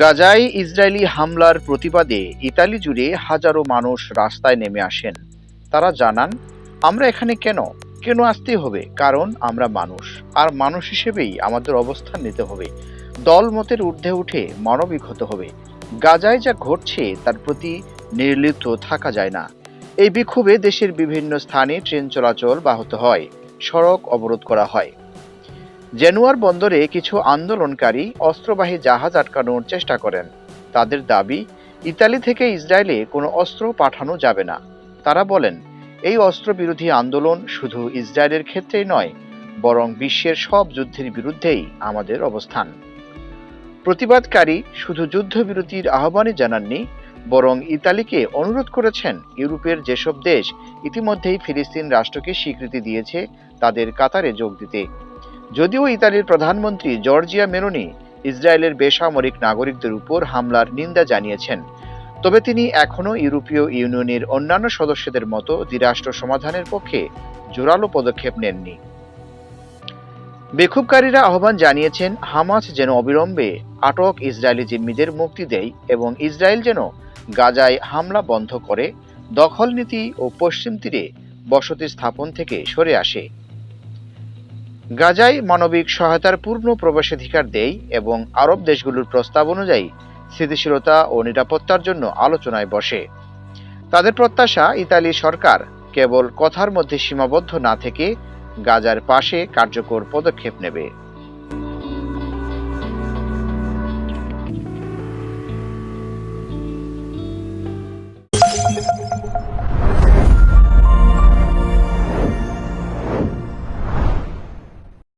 গাজায় ইসরায়েলি হামলার প্রতিবাদে ইতালি জুড়ে হাজারো মানুষ রাস্তায় নেমে আসেন। তারা জানান, আমরা এখানে কেন? কেন আসতে হবে? কারণ আমরা মানুষ। আর মানুষ হিসেবেই আমাদের অবস্থান নিতে হবে। দল মতের ঊর্ধ্বে উঠে মানবিক হতে হবে। গাজায় যা ঘটছে তার প্রতি নির্লিপ্ত থাকা যায় না। এই বিক্ষোভে দেশের বিভিন্ন স্থানে ট্রেন চলাচল ব্যাহত হয়। সড়ক অবরোধ করা হয়। জেনুয়ার বন্দরে কিছু আন্দোলনকারী অস্ত্রবাহী জাহাজ আটকানোর চেষ্টা করেন। তাদের দাবি, ইতালি থেকে ইসরায়েলে কোনো অস্ত্র পাঠানো যাবে না। তারা বলেন, এই অস্ত্র বিরোধী আন্দোলন শুধু ইসরায়েলের ক্ষেত্রেই নয়, বরং বিশ্বের সব যুদ্ধের বিরুদ্ধেই আমাদের অবস্থান। প্রতিবাদকারী শুধু যুদ্ধবিরতির আহ্বানই জানাননি, বরং ইতালিকে অনুরোধ করেছেন ইউরোপের যেসব দেশ ইতিমধ্যেই ফিলিস্তিন রাষ্ট্রকে স্বীকৃতি দিয়েছে, তাদের কাতারে যোগ দিতে। যদিও ইতালির প্রধানমন্ত্রী জর্জিয়া মেলোনি ইসরায়েলের বেসামরিক নাগরিকদের উপর হামলার নিন্দা জানিয়েছেন, তবে তিনি এখনও ইউরোপীয় ইউনিয়নের অন্যান্য সদস্যদের মতো দ্বিরাষ্ট্র সমাধানের পক্ষে জোরালো পদক্ষেপ নেননি। বিক্ষোভকারীরা আহ্বান জানিয়েছেন, হামাস যেন অবিলম্বে আটক ইসরায়েলি জিম্মিদের মুক্তি দেয় এবং ইসরায়েল যেন গাজায় হামলা বন্ধ করে দখল নীতি ও পশ্চিম তীরে বসতি স্থাপন থেকে সরে আসে। গাজায় মানবিক সহায়তার পূর্ণ প্রবেশাধিকার দেয় এবং আরব দেশগুলোর প্রস্তাব অনুযায়ী স্থিতিশীলতা ও নিরাপত্তার জন্য আলোচনায় বসে। তাদের প্রত্যাশা ইতালি সরকার কেবল কথার মধ্যে সীমাবদ্ধ না থেকে গাজার পাশে কার্যকর পদক্ষেপ নেবে।